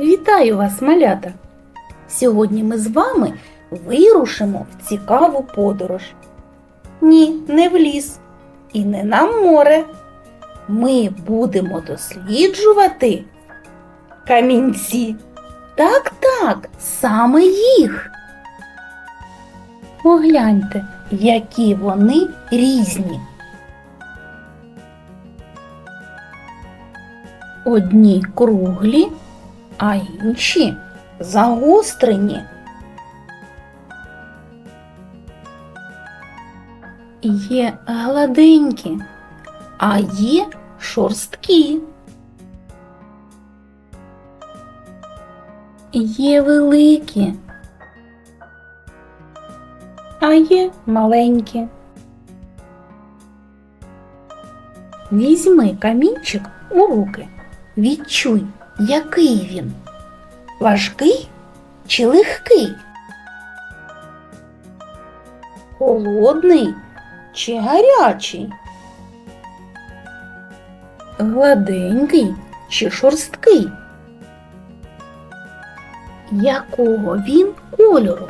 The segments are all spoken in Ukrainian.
Вітаю вас, малята! Сьогодні ми з вами вирушимо в цікаву подорож. Ні, не в ліс і не на море. Ми будемо досліджувати камінці. Так, так, саме їх. Погляньте, які вони різні. Одні круглі, а інші загострені. Є гладенькі, а є шорсткі. Є великі, а є маленькі. Візьми камінчик у руки. Відчуй, який він. Важкий чи легкий? Холодний чи гарячий? Гладенький чи шорсткий? Якого він кольору?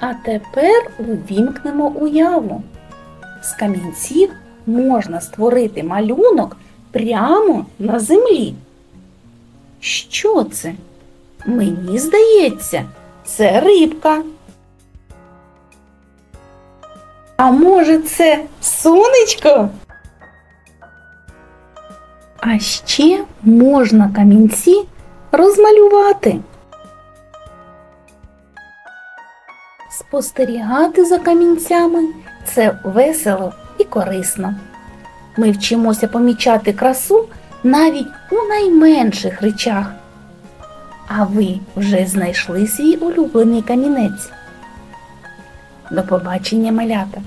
А тепер увімкнемо уяву. З камінців можна створити малюнок прямо на землі. Що це? Мені здається, це рибка. А може це сонечко? А ще можна камінці розмалювати. Спостерігати за камінцями це весело і корисно. Ми вчимося помічати красу навіть у найменших речах. А ви вже знайшли свій улюблений камінець. До побачення, малята.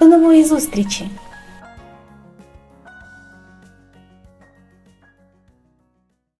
До нової зустрічі!